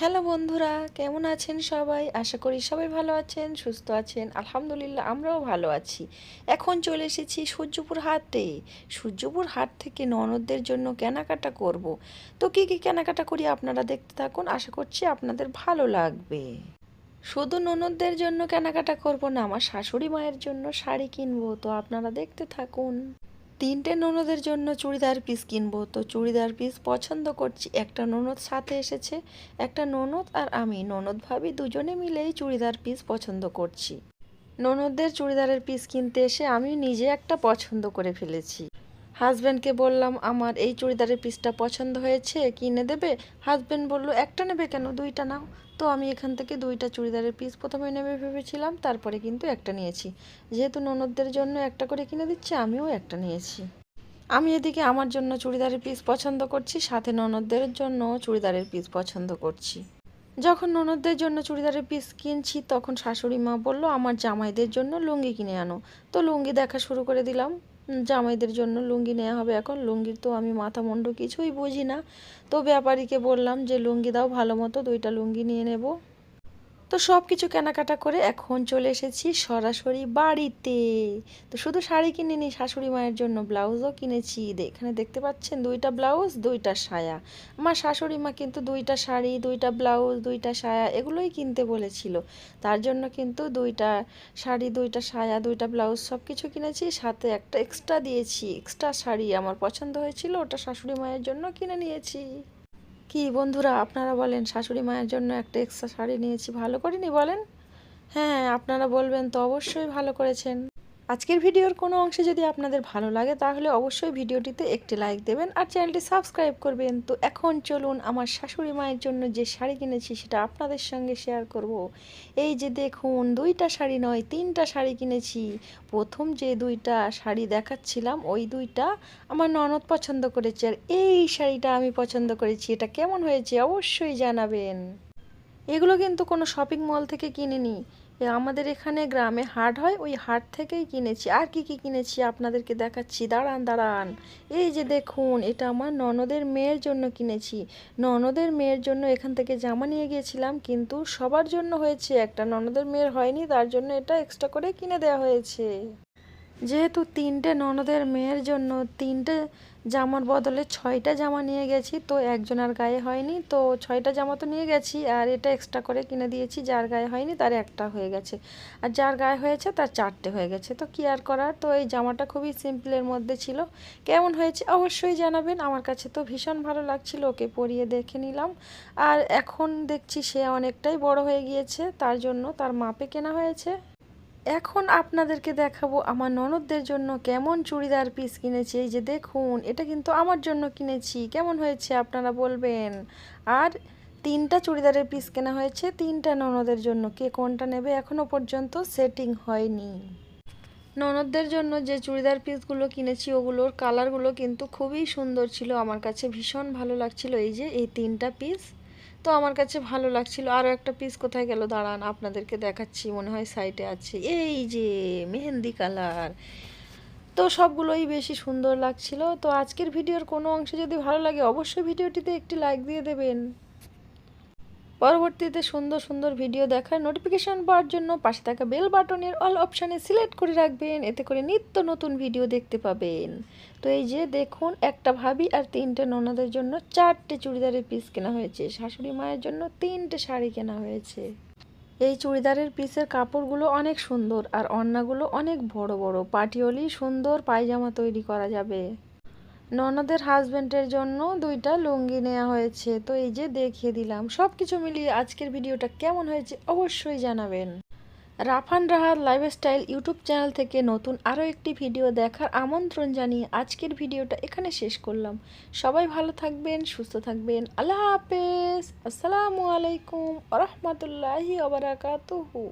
Hello বন্ধুরা, কেমন আছেন সবাই? আশা করি সবাই ভালো আছেন, সুস্থ আছেন। আলহামদুলিল্লাহ, আমরাও ভালো আছি। এখন চলে এসেছি সূর্যপুর হাটে। সূর্যপুর হাট থেকে ননদদের জন্য কেনাকাটা করব। তো কী কী কেনাকাটা করি আপনারা দেখতে থাকুন, আশা করছি আপনাদের ভালো লাগবে। শুধু ননদদের জন্য কেনাকাটা করব না, আমার শাশুড়ি মায়ের জন্য শাড়ি কিনবো, তো আপনারা দেখতে থাকুন। তিনটে ননদের জন্য চুড়িদার পিস কিনবো। তো চুড়িদার পিস পছন্দ করছি। একটা ননদ সাথে এসেছে, একটা ননদ আর আমি। ননদ ভাবি দুজনে মিলেই চুড়িদার পিস পছন্দ করছি। ননদদের চুড়িদারের পিস কিনতে এসে আমি নিজে একটা পছন্দ করে ফেলেছি। হাজব্যান্ডকে বললাম, আমার এই চুড়িদারের পিসটা পছন্দ হয়েছে, কিনে দেবে? হাজব্যান্ড বলল, একটা নেবে কেন? দুইটা নাও। তো আমি এখান থেকে দুইটা চুড়িদারের পিস প্রথমে নেবে ভেবেছিলাম, তারপরে কিন্তু একটা নিয়েছি। যেহেতু ননদদের জন্য একটা করে কিনে দিচ্ছে, আমিও একটা নিয়েছি। আমি এদিকে আমার জন্য চুড়িদারের পিস পছন্দ করছি, সাথে ননদদের জন্য চুড়িদারের পিস পছন্দ করছি। যখন ননদদের জন্য চুড়িদারের পিস কিনছি, তখন শাশুড়ি মা বলল, আমার জামাইদের জন্য লুঙ্গি কিনে আনো। তো লুঙ্গি দেখা শুরু করে দিলাম। জামাইদের জন্য লুঙ্গি নেওয়া হবে এখন। লুঙ্গির তো আমি মাথা মুন্ডু কিছুই বুঝি না। তো ব্যাপারীকে বললাম যে, লুঙ্গি দাও ভালো মতো, দুইটা লুঙ্গি নিয়ে নেব। তো সব কিছু কেনাকাটা করে এখন চলে এসেছি সরাসরি বাড়িতে। তো শুধু শাড়ি কিনিনি, শাশুড়ি মায়ের জন্য ব্লাউজও কিনেছি। এখানে দেখতে পাচ্ছেন দুইটা ব্লাউজ, দুইটা সায়া। আমার শাশুড়ি মা কিন্তু দুইটা শাড়ি, দুইটা ব্লাউজ, দুইটা সায়া এগুলোই কিনতে বলেছিল। তার জন্য কিন্তু দুইটা শাড়ি, দুইটা সায়া, দুইটা ব্লাউজ সব কিছু কিনেছি। সাথে একটা এক্সট্রা দিয়েছি। এক্সট্রা শাড়ি আমার পছন্দ হয়েছিল, ওটা শাশুড়ি মায়ের জন্য কিনে নিয়েছি। কি বন্ধুরা, আপনারা বলেন, শাশুড়ি মায়ের জন্য একটা এক্সট্রা শাড়ি নিয়েছি, ভালো করিনি বলেন? হ্যাঁ আপনারা বলবেন তো অবশ্যই ভালো করেছেন। আজকের ভিডিওর কোনো অংশে যদি আপনাদের ভালো লাগে, তাহলে অবশ্যই ভিডিওটিতে একটি লাইক দেবেন আর চ্যানেলটি সাবস্ক্রাইব করবেন। তো এখন চলুন আমার শাশুড়ি মায়ের জন্য যে শাড়ি কিনেছি, সেটা আপনাদের সঙ্গে শেয়ার করব। এই যে দেখুন, দুইটা শাড়ি নয়, তিনটা শাড়ি কিনেছি। প্রথম যে দুইটা শাড়ি দেখাচ্ছিলাম, ওই দুইটা আমার ননদ পছন্দ করেছে আর এই শাড়িটা আমি পছন্দ করেছি। এটা কেমন হয়েছে অবশ্যই জানাবেন। এগুলো কিন্তু কোনো শপিং মল থেকে কিনিনি। আমাদের এখানে গ্রামে হাট হয়, ওই হাট থেকেই কিনেছি। আর কি কি কিনেছি আপনাদেরকে দেখাচ্ছি? দাঁড়ান দাঁড়ান। এই যে দেখুন, এটা আমার ননদের মেয়ের জন্য কিনেছি। ননদের মেয়ের জন্য এখান থেকে জামা নিয়ে গিয়েছিলাম, কিন্তু সবার জন্য হয়েছে। একটা ননদের মেয়ের হয়নি, তার জন্য এটা এক্সট্রা করে কিনে দেওয়া হয়েছে। যেহেতু তিনটে ননদের মেয়ের জন্য তিনটে জামার বদলে ছয়টা জামা নিয়ে গেছি, তো একজনের গায়ে হয়নি, তো ছয়টা জামা তো নিয়ে গেছি, আর এটা এক্সট্রা করে কিনে দিয়েছি, যার গায়ে হয়নি তার একটা হয়ে গেছে। আর যার গায়ে হয়েছে তার চারটে হয়ে গেছে, তো কি আর করার? তো এই জামাটা খুবই সিম্পলের মধ্যে ছিল। কেমন হয়েছে অবশ্যই জানাবেন, আমার কাছে তো ভীষণ ভালো লাগছিল, ওকে পরিয়ে দেখে নিলাম। আর এখন দেখছি সে অনেকটাই বড় হয়ে গিয়েছে, তার জন্য তার মাপে কেনা হয়েছে। এখন আপনাদেরকে দেখাবো আমার ননদদের জন্য কেমন চুড়িদার পিস কিনেছি। এই যে দেখুন, এটা কিন্তু আমার জন্য কিনেছি। কেমন হয়েছে আপনারা বলবেন? আর তিনটা চুড়িদারের পিস কেনা হয়েছে, তিনটা ননদের জন্য। কে কোনটা নেবে এখনও পর্যন্ত সেটিং হয়নি। ননদদের জন্য যে চুড়িদার পিসগুলো কিনেছি, ওগুলোর কালারগুলো কিন্তু খুবই সুন্দর ছিল। আমার কাছে ভীষণ ভালো লাগছিল। এই যে, এই তিনটা পিস তো আমার কাছে ভালো লাগছিল। আরও একটা পিস কোথায় গেল? দাঁড়ান, আপনাদেরকে দেখাচ্ছি। মনে হয় সাইটে আছে। এই যে, মেহেন্দি কালার তো সবগুলোই বেশি সুন্দর লাগছিল। তো আজকের ভিডিওর কোনো অংশ যদি ভালো লাগে, অবশ্যই ভিডিওটিতে একটি লাইক দিয়ে দেবেন। পরবর্তীতে সুন্দর সুন্দর ভিডিও দেখার নোটিফিকেশন পাওয়ার জন্য পাশে থাকা বেল বাটনের অল অপশানে সিলেক্ট করে রাখবেন। এতে করে নিত্য নতুন ভিডিও দেখতে পাবেন। তো এই যে দেখুন, একটা ভাবি আর তিনটে ননদের জন্য চারটে চুড়িদারের পিস কেনা হয়েছে। শাশুড়ি মায়ের জন্য তিনটে শাড়ি কেনা হয়েছে। এই চুড়িদারের পিসের কাপড়গুলো অনেক সুন্দর আর অন্নাগুলো অনেক বড় বড়। পাটিওলি সুন্দর পায়জামা তৈরি করা যাবে। ননদের হাজবেন্ডের জন্য দুইটা লুঙ্গি নেওয়া হয়েছে। তো এই যে দেখিয়ে দিলাম। সব কিছু মিলিয়ে আজকের ভিডিওটা কেমন হয়েছে অবশ্যই জানাবেন। Rafan Rahat lifestyle YouTube channel থেকে নতুন আরও একটি ভিডিও দেখার আমন্ত্রণ জানিয়ে আজকের ভিডিওটা এখানে শেষ করলাম। সবাই ভালো থাকবেন, সুস্থ থাকবেন। আল্লাহ হাফেজ। আসসালামু আলাইকুম রহমতুল্লাহি ওবরাকাতুহু